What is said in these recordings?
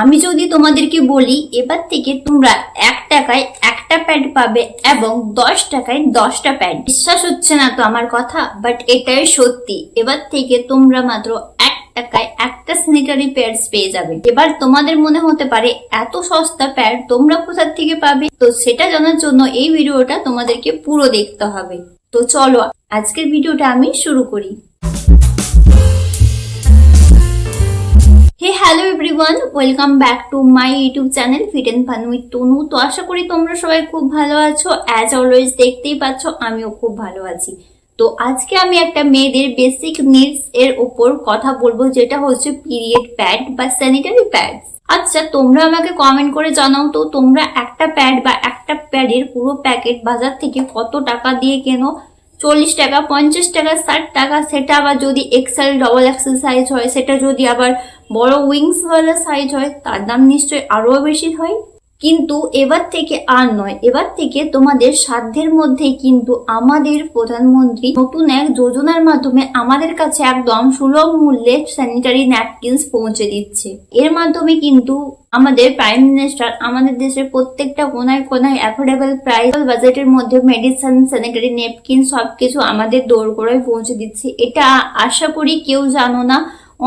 আমি যদি তোমাদেরকে বলি, এবার থেকে তোমরা এক টাকায় একটা প্যাড পাবে এবং দশ টাকায় দশটা প্যাড বিশ্বাস হচ্ছে না তো আমার কথা? বাট এটাই সত্যি। এবার থেকে তোমরা মাত্র এক টাকায় একটা স্যানিটারি প্যাডস পেয়ে যাবে। এবার তোমাদের মনে হতে পারে, এত সস্তা প্যাড তোমরা কোথার থেকে পাবে? তো সেটা জানার জন্য এই ভিডিওটা তোমাদেরকে পুরো দেখতে হবে। তো চলো, আজকের ভিডিওটা আমি শুরু করি। Hey hello everyone welcome back to my YouTube channel fit and fun with Tanu তো আশা করি তোমরা সবাই খুব ভালো আছো। অ্যাজ অলওয়েজ দেখতেই পাচ্ছ, আমিও খুব ভালো আছি। তো আজকে আমি একটা মেয়েদের বেসিক নিডস এর উপর কথা বলব, যেটা হচ্ছে পিরিয়ড প্যাড বা স্যানিটারি প্যাড আচ্ছা তোমরা আমাকে কমেন্ট করে জানাও তো, তোমরা একটা প্যাড বা একটা প্যাডের পুরো প্যাকেট বাজার থেকে কত টাকা দিয়ে কেনো? চল্লিশ টাকা, পঞ্চাশ টাকা, ষাট টাকা, সেটা আবার যদি এক্সেল ডবল এক্সেল সাইজ হয়, সেটা যদি আবার বড় উইংস ওয়ালা সাইজ হয়, তার দাম নিশ্চয়ই আরও বেশি হয়। কিন্তু এবার থেকে আর নয়। এবার থেকে তোমাদের সাধ্যের মধ্যে কিন্তু আমাদের প্রধানমন্ত্রী নতুন এক যোজনার মাধ্যমে আমাদের কাছে একদম সুলভ মূল্যে স্যানিটারি ন্যাপকিনস পৌঁছে দিচ্ছে। এর মাধ্যমে কিন্তু আমাদের প্রাইম মিনিস্টার আমাদের দেশের প্রত্যেকটা কোনায় কোনায় অ্যাফোর্ডেবল প্রাইস বাজেটের মধ্যে মেডিসিন স্যানিটারি নেপকিন সবকিছু আমাদের দৌড় করে পৌঁছে দিচ্ছে। এটা আশা করি কেউ জানো না।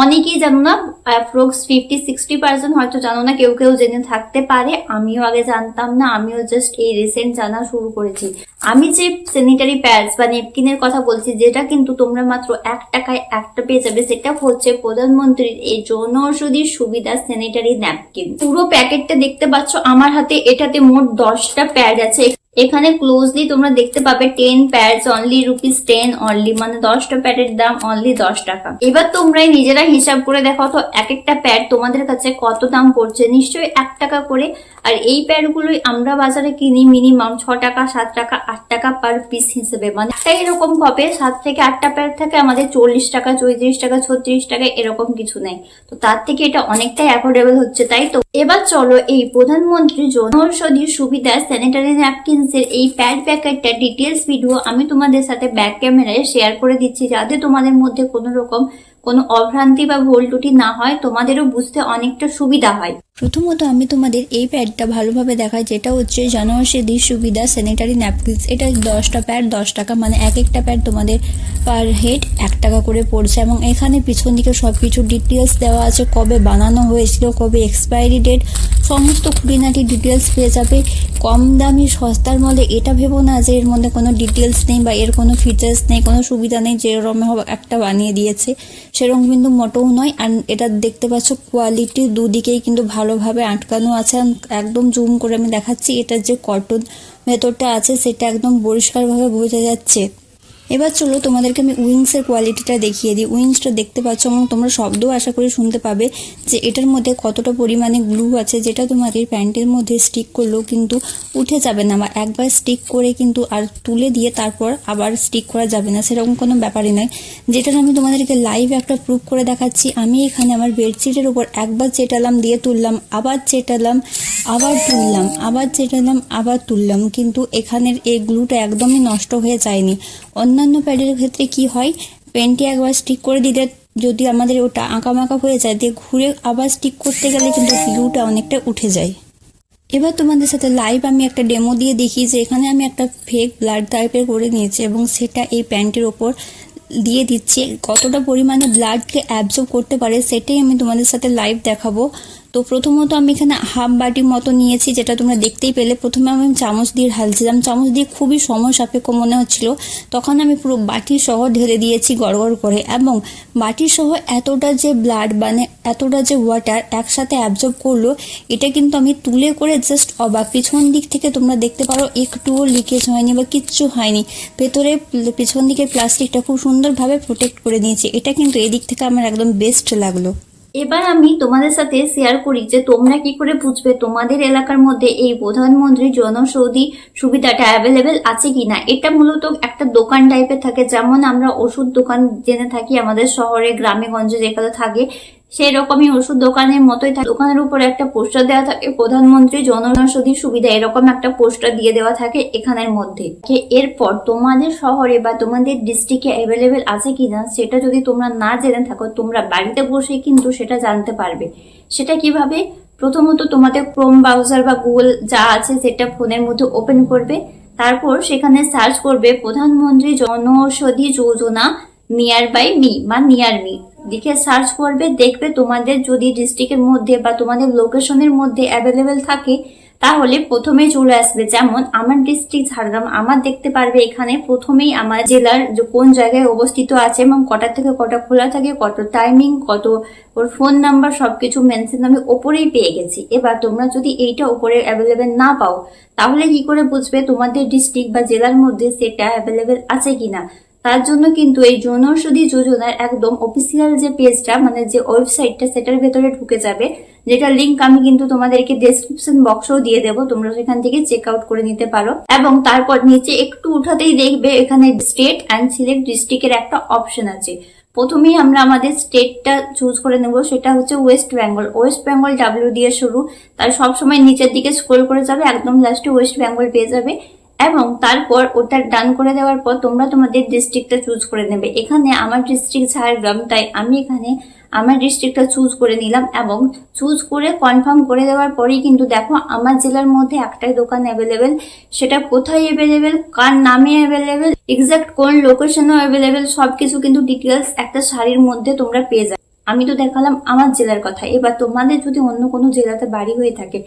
অনেকেই জানো না অ্যাপ্রক্স ফিফটি সিক্সটি পার্সেন্ট হয়তো জানো না কেউ কেউ জেনে থাকতে পারে, আমিও আগে জানতাম না, আমিও জাস্ট এই রিসেন্ট জানা শুরু করেছি। আমি যে স্যানিটারি প্যাডস বা নেপকিনের কথা বলছি, যেটা কিন্তু তোমরা মাত্র এক টাকায় একটা পেয়ে যাবে, সেটা হচ্ছে প্রধানমন্ত্রীর এই জনঔষধি সুবিধা স্যানিটারি ন্যাপকিন পুরো প্যাকেটটা দেখতে পাচ্ছ, আমার হাতে, এটাতে মোট দশটা প্যাড আছে। এখানে ক্লোজলি তোমরা দেখতে পাবে ten pads only rupees ten only মানে দশটা প্যাডের দাম অনলি দশ টাকা। এবার তোমরাই নিজেরা হিসাব করে দেখো তো এক একটা প্যাড তোমাদের কাছে কত দাম পড়ছে। নিশ্চয়ই এক টাকা করে। আর এই প্যাডগুলোই আমরা বাজারে কিনি মিনিমাম ছ টাকা, সাত টাকা, আট টাকা পার পিস হিসেবে। মানে এরকম হবে, সাত থেকে আটটা প্যাড থাকে, আমাদের চল্লিশ টাকা, চৌত্রিশ টাকা, ছত্রিশ টাকা এরকম কিছু নেই। তো তার থেকে এটা অনেকটাই অ্যাফোর্ডেবল হচ্ছে, তাই তো? এবার চলো এই প্রধানমন্ত্রী জনৌষধি সুবিধা স্যানিটারি ন্যাপকিনস এর এই প্যাড প্যাকেটটা ডিটেলস ভিডিও আমি তোমাদের সাথে ব্যাক ক্যামেরায় শেয়ার করে দিচ্ছি, যাতে তোমাদের মধ্যে কোনো রকম কোনো অভ্রান্তি বা ভুল ত্রুটি না হয়, তোমাদেরও বুঝতে অনেকটা সুবিধা হয়। প্রথমত আমি তোমাদের এই প্যাডটা ভালোভাবে দেখাই, যেটা হচ্ছে জনৌষধি সুবিধা স্যানিটারি ন্যাপকিনস এটা দশটা প্যাড, দশ টাকা মানে এক একটা প্যাড তোমাদের পার হেড এক টাকা করে পড়ছে। এবং এখানে পিছন দিকে সব কিছু ডিটেলস দেওয়া আছে, কবে বানানো হয়েছিল, কবে এক্সপায়ারি ডেট সমস্ত খুঁটিনাটি ডিটেলস পেয়ে যাবে। কম দামি সস্তার মধ্যে এটা ভেবো না যে এর মধ্যে কোনো ডিটেলস নেই বা এর কোনো ফিচার্স নেই, কোনো সুবিধা নেই যেরকম একটা বানিয়ে দিয়েছে। সেরকম কিন্তু মোটেও নয়। আর এটা দেখতে পাচ্ছ কোয়ালিটি দুদিকেই কিন্তু ভালোভাবে আটকানো আছে। একদম জুম করে আমি দেখাচ্ছি, এটার যে কটন ভেতরটা আছে, সেটা একদম পরিষ্কারভাবে বোঝা যাচ্ছে। এবার চলো তোমাদেরকে আমি উইংসের কোয়ালিটিটা দেখিয়ে দিই। উইংসটা দেখতে পাচ্ছ এবং তোমরা শব্দও আশা করি শুনতে পাবে যে এটার মধ্যে কতটা পরিমাণে গ্লু আছে, যেটা তোমাদের প্যান্টের মধ্যে স্টিক করলেও কিন্তু উঠে যাবে না বা একবার স্টিক করে কিন্তু আর তুলে দিয়ে তারপর আবার স্টিক করা যাবে না, সেরকম কোনো ব্যাপারই নয়। যেটার আমি তোমাদেরকে লাইভ একটা প্রুফ করে দেখাচ্ছি। আমি এখানে আমার বেডশিটের উপর একবার চেটালাম দিয়ে তুললাম, আবার চেটালাম, আবার তুললাম, আবার চেটালাম, আবার তুললাম, কিন্তু এখানের এই গ্লুটা একদমই নষ্ট হয়ে যায়নি। অন্যান্য প্যাডের ক্ষেত্রে কি হয়? পেনটি একবার স্টিক করে দিলে যদি আমাদের ওটা আঁকামাকা হয়ে যায়, দিয়ে ঘুরে আবার স্টিক করতে গেলে কিন্তু ভিউটা অনেকটা উঠে যায়। এবার তোমাদের সাথে লাইভ আমি একটা ডেমো দিয়ে দেখি যে এখানে আমি একটা ফেক ব্লাড টাইপের করে নিয়েছি এবং সেটা এই প্যান্টের ওপর দিয়ে দিচ্ছি। কতটা পরিমাণে ব্লাডকে অ্যাবজর্ব করতে পারে, সেটাই আমি তোমাদের সাথে লাইভ দেখাবো। তো প্রথমত আমি এখানে হাফ বাটির মতো নিয়েছি, যেটা তোমরা দেখতেই পেলে। প্রথমে আমি চামচ দিয়ে ঢালছিলাম চামচ দিয়ে খুবই সময় সাপেক্ষ মনে হচ্ছিল। তখন আমি পুরো বাটি সহ ঢেলে দিয়েছি গড়গড় করে এবং বাটি সহ এতটা যে ব্লাড মানে এতটা যে ওয়াটার একসাথে অ্যাবজর্ব করল, এটা কিন্তু আমি তুলে করে জাস্ট অবাক। পিছন দিক থেকে তোমরা দেখতে পারো, একটুও লিকেজ হয়নি বা কিচ্ছু হয়নি। ভেতরে পিছন দিকের প্লাস্টিকটা খুব সুন্দরভাবে প্রোটেক্ট করে নিয়েছে। এটা কিন্তু এদিক থেকে আমার একদম বেস্ট লাগল। এবার আমি তোমাদের সাথে শেয়ার করি যে তোমরা কি করে বুঝবে তোমাদের এলাকার মধ্যে এই প্রধানমন্ত্রী জনসৌদি সুবিধাটা অ্যাভেলেবেল আছে কিনা? এটা মূলত একটা দোকান টাইপের থাকে। যেমন আমরা ওষুধ দোকান জেনে থাকি, আমাদের শহরে, গ্রামে, গঞ্জে যেখানে থাকে সেই রকমই ওষুধ দোকানের মতোই থাকে। দোকানের উপর একটা পোস্টার দেওয়া থাকে। প্রধানমন্ত্রী জনঔষধি সুবিধা এরকম একটা পোস্টার দিয়ে দেওয়া থাকে এখানের মধ্যে। এরপর তোমাদের শহরে বা তোমাদের ডিস্ট্রিক্টে অ্যাভেলেবেল আছে কিনা, সেটা যদি তোমরা না জেনে থাকো, তোমরা বাড়িতে বসে কিন্তু সেটা জানতে পারবে। সেটা কীভাবে? প্রথমত তোমাদের ক্রোম ব্রাউজার বা গুগল যা আছে সেটা ফোনের মধ্যে ওপেন করবে। তারপর সেখানে সার্চ করবে প্রধানমন্ত্রী Janaushadhi Yojana near by me বা নিয়ার মি লিখে সার্চ করবে, দেখবে তোমাদের যদি ডিস্ট্রিক্টের মধ্যে বা তোমাদের লোকেশনের মধ্যে অ্যাভেলেবেল থাকে, তাহলে প্রথমেই চলে আসবে। যেমন আমার ডিস্ট্রিক্ট ঝাড়গ্রাম, আমার দেখতে পারবে এখানে প্রথমেই আমার জেলার কোন জায়গায় অবস্থিত আছে এবং কটা থেকে কটা খোলা থাকে, কত টাইমিং কত ওর ফোন নাম্বার সবকিছু মেনশন আমি ওপরেই পেয়ে গেছি। এবার তোমরা যদি এইটা ওপরে অ্যাভেলেবেল না পাও, তাহলে কি করে বুঝবে তোমাদের ডিস্ট্রিক্ট বা জেলার মধ্যে সেটা অ্যাভেলেবেল আছে কিনা? তার জন্য কিন্তু এই জনৌষধি যোজনার একদম অফিসিয়াল যে পেজটা মানে যে ওয়েবসাইটটা সেটার ভেতরে ঢুকে যাবে। যেটা লিংক আমি কিন্তু তোমাদেরকে ডেসক্রিপশন বক্সেও দিয়ে দেবো। তোমরা সেখান থেকে চেক আউট করে নিতে পারো। এবং তারপর নিচে একটু উঠাতেই দেখবে এখানে স্টেট অ্যান্ড সিলেক্ট ডিস্ট্রিক্টের একটা অপশন আছে। প্রথমেই আমরা আমাদের স্টেটটা চুজ করে নেব। সেটা হচ্ছে West Bengal West Bengal W দিয়ে শুরু। তার সবসময় নিচের দিকে স্ক্রোল করে যাবে। একদম লাস্টে ওয়েস্ট বেঙ্গল পেয়ে যাবে। এবং তারপর ওটা ডান করে দেওয়ার পর তোমরা তোমাদের ডিস্ট্রিক্টটা চুজ করে নেবে। এখানে আমার ডিস্ট্রিক্ট ঝাড়গ্রাম, তাই আমি এখানে আমার ডিস্ট্রিক্টটা চুজ করে নিলাম এবং চুজ করে কনফার্ম করে দেওয়ার পরেই কিন্তু দেখো আমার জেলার মধ্যে একটাই দোকান অ্যাভেলেবেল সেটা কোথায় অ্যাভেলেবেল কার নামে অ্যাভেলেবেল এক্সাক্ট কোন লোকেশনও অ্যাভেলেবেল সবকিছু কিন্তু ডিটেলস একটা শাড়ির মধ্যে তোমরা পেয়ে যাবে। আমি তো দেখালাম আমার জেলার কথা। এবার তোমাদের যদি অন্য কোনো জেলাতে বাড়ি হয়ে থাকে,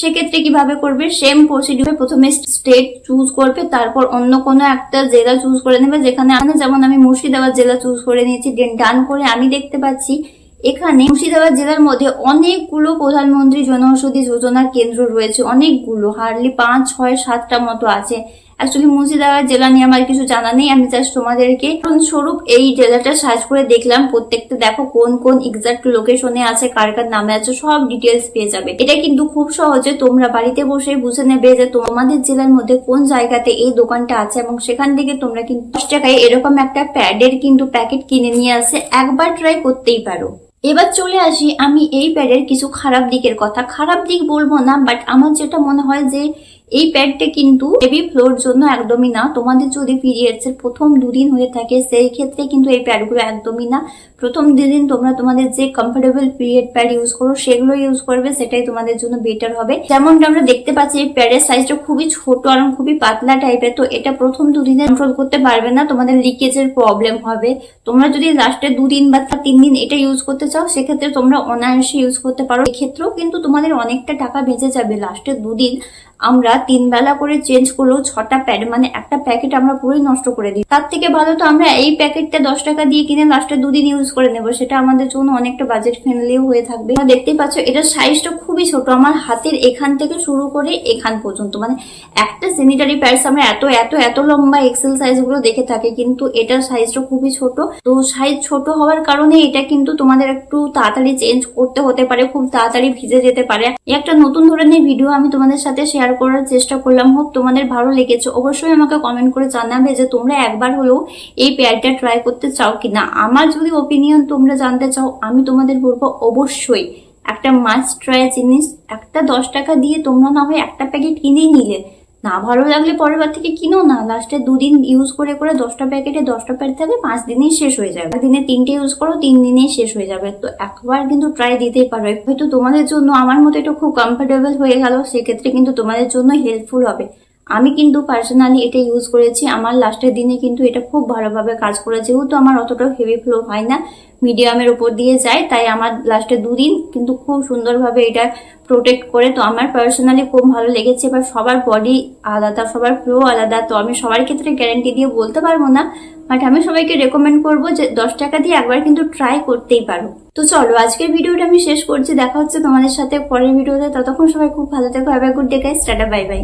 সেক্ষেত্রে কীভাবে করবে? সেম প্রসিডিউরে প্রথমে স্টেট চুজ করবে, তারপর অন্য কোনো একটা জেলা চুজ করে নেবে, যেখানে যেমন আমি মুর্শিদাবাদ জেলা চুজ করে নিয়েছি ডান করে আমি দেখতে পাচ্ছি, এখানে মুর্শিদাবাদ জেলার মধ্যে অনেকগুলো প্রধানমন্ত্রী জনঔষধি যোজনার কেন্দ্র রয়েছে, অনেকগুলো, হার্ডলি পাঁচ, ছয়, সাতটা মতো আছে। অ্যাকচুয়ালি মুর্শিদাবাদ জেলা নিয়ে আমার কিছু জানা নেই, আমি জাস্ট তোমাদেরকে স্বরূপ এই জেলাটা সার্চ করে দেখলাম, প্রত্যেকটা দেখো কোন কোন এক্সাক্ট লোকেশনে আছে, কার কার নামে আছে, সব ডিটেলস পেয়ে যাবে। এটা কিন্তু খুব সহজে তোমরা বাড়িতে বসে বুঝে নেবে যে তোমাদের জেলার মধ্যে কোন জায়গাতে এই দোকানটা আছে এবং সেখান থেকে তোমরা কিন্তু দশ টাকায় এরকম একটা প্যাডের কিন্তু প্যাকেট কিনে নিয়ে আসে একবার ট্রাই করতেই পারো। এবার চলে আসি আমি এই প্যাডের কিছু খারাপ দিকের কথা। খারাপ দিক বলব না বাট আমার যেটা মনে হয় যে এই প্যাডটা কিন্তু হেভি ফ্লোর জন্য একদমই না। তোমাদের যদি পিরিয়ডস এর প্রথম দুদিন হয়ে থাকে, সেই ক্ষেত্রে কিন্তু এই প্যাডগুলো একদমই না। প্রথম দুদিন তোমরা তোমাদের যে কমফোর্টেবল পিরিয়ড প্যাড ইউজ করো, সেগুলো ইউজ করবে, সেটাই তোমাদের জন্য বেটার হবে। যেমনটা আমরা দেখতে পাচ্ছি, এই প্যাডের সাইজটা খুবই ছোট আর খুবই পাতলা টাইপের তো এটা প্রথম দুদিনে কন্ট্রোল করতে পারবে না, তোমাদের লিকেজের প্রবলেম হবে। তোমরা যদি লাস্টে দুদিন বা তিন দিন এটা ইউজ করতে চাও, সেক্ষেত্রে তোমরা অনায়াসে ইউজ করতে পারো। এক্ষেত্রেও কিন্তু তোমাদের অনেকটা টাকা বেঁচে যাবে লাস্টে দুদিন। আমরা তিন বেলা করে চেঞ্জ করলেও ছটা প্যাড মানে একটা প্যাকেট আমরা পুরোই নষ্ট করে দিই। তার থেকে ভালো তো আমরা এই প্যাকেটটা দশ টাকা দিয়ে কিনে লাস্টে দুদিন ইউজ করে নেব। সেটা আমাদের জন্য অনেকটা বাজেট ফ্রেন্ডলিও হয়ে থাকবে। দেখতেই পাচ্ছ এটার সাইজটা খুবই ছোট। আমার হাতের এখান থেকে শুরু করে এখান পর্যন্ত। মানে একটা স্যানিটারি প্যাডস আমরা এত এত এত লম্বা এক্সেল সাইজগুলো দেখে থাকি, কিন্তু এটার সাইজটা খুবই ছোট। তো সাইজ ছোট হওয়ার কারণে এটা কিন্তু তোমাদের একটু তাড়াতাড়ি চেঞ্জ করতে হতে পারে, খুব তাড়াতাড়ি ভিজে যেতে পারে। একটা নতুন ধরনের ভিডিও আমি তোমাদের সাথে শেয়ার করার চেষ্টা করলাম। হোক, তোমাদের ভালো লেগেছে, অবশ্যই আমাকে কমেন্ট করে জানাবে যে তোমরা একবার হলেও এই প্যাডটা ট্রাই করতে চাও কিনা। আমার যদি ওপিনিয়ন তোমরা জানতে চাও, আমি তোমাদের বলব অবশ্যই একটা মাস্ট ট্রাই জিনিস, একটা দশ টাকা দিয়ে তোমরা না হয় একটা প্যাকেট কিনেই নিলে। না ভালো লাগলে পরের বার থেকে কিনো না। লাস্টে দুদিন ইউজ করে করে দশটা প্যাকেটে দশটা প্যাকেট থাকে, পাঁচ দিনেই শেষ হয়ে যাবে। দিনে তিনটে ইউজ করো, তিন দিনেই শেষ হয়ে যাবে। তো একবার কিন্তু ট্রাই দিতেই পারো। হয়তো তোমাদের জন্য আমার মতো এটা খুব কমফোর্টেবল হয়ে গেল, সেক্ষেত্রে কিন্তু তোমাদের জন্য হেল্পফুল হবে। আমি কিন্তু পার্সোনালি এটা ইউজ করেছি। আমার লাস্টের দিনে কিন্তু এটা খুব ভালোভাবে কাজ করে। যেহেতু আমার অতটা হেভি ফ্লো হয় না মিডিয়ামের উপর দিয়ে যায়, তাই আমার লাস্টে দুদিন কিন্তু খুব সুন্দরভাবে এটা প্রোটেক্ট করে। তো আমার পার্সোনালি খুব ভালো লেগেছে। এবার সবার বডি আলাদা, সবার ফ্লো আলাদা। তো আমি সবার ক্ষেত্রে গ্যারান্টি দিয়ে বলতে পারব না বাট আমি সবাইকে রেকমেন্ড করব যে দশ টাকা দিয়ে একবার কিন্তু ট্রাই করতেই পারো। তো চলো, আজকের ভিডিওটা আমি শেষ করছি। দেখা হচ্ছে তোমাদের সাথে পরের ভিডিওতে। ততক্ষণ সবাই খুব ভালো থেকো। Have a good day guys tata bye bye